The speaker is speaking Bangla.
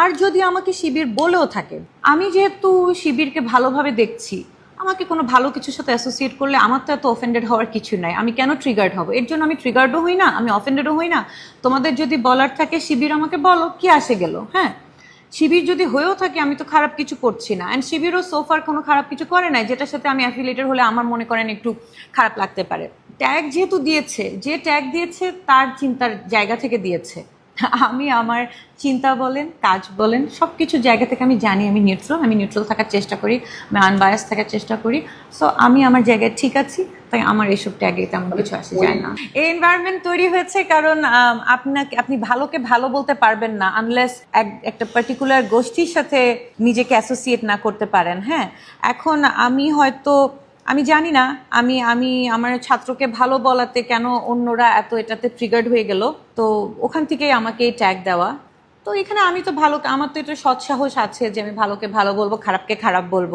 আর যদি আমাকে শিবির বলেও থাকে, আমি যেহেতু শিবিরকে ভালোভাবে দেখছি, আমাকে কোনো ভালো কিছুর সাথে অ্যাসোসিয়েট করলে আমার তো এত অফেন্ডেড হওয়ার কিছু নাই। আমি কেন ট্রিগার্ড হব? এর জন্য আমি ট্রিগার্ডও হই না, আমি অফেন্ডেডও হই না। তোমাদের যদি বলার থাকে, শিবির আমাকে বলো, কি আসে গেল? হ্যাঁ। শিবির যদি হয়েও থাকে, আমি তো খারাপ কিছু করছি না। অ্যান্ড শিবিরও সোফার কোনো খারাপ কিছু করে নাই, যেটার সাথে আমি অ্যাফিলেটেড হলে আমার মনে করেন একটু খারাপ লাগতে পারে। ট্যাগ যেহেতু দিয়েছে, যে ট্যাগ দিয়েছে, তার চিন্তার জায়গা থেকে দিয়েছে। আমি আমার চিন্তা বলেন, কাজ বলেন সব কিছু জায়গা থেকে আমি জানি আমি নিউট্রাল আমি নিউট্রাল থাকার চেষ্টা করি, আমি আনবায়াস থাকার চেষ্টা করি। সো আমি আমার জায়গায় ঠিক আছি, তাই আমার এইসব ট্যাগে তেমন কিছু আসে যায় না। এই এনভায়রনমেন্ট তৈরি হয়েছে কারণ আপনাকে, আপনি ভালোকে ভালো বলতে পারবেন না আনলেস একটা পার্টিকুলার গোষ্ঠীর সাথে নিজেকে অ্যাসোসিয়েট না করতে পারেন হ্যাঁ? এখন আমি হয়তো আমি জানি না, আমি আমি আমার ছাত্রকে ভালো বলাতে কেন অন্যরা এত এটাতে ট্রিগার্ড হয়ে গেল। তো ওখান থেকেই আমাকে ট্যাগ দেওয়া। তো এখানে আমি তো ভালো, আমার তো এটা সৎসাহস আছে যে আমি ভালোকে ভালো বলব, খারাপকে খারাপ বলব।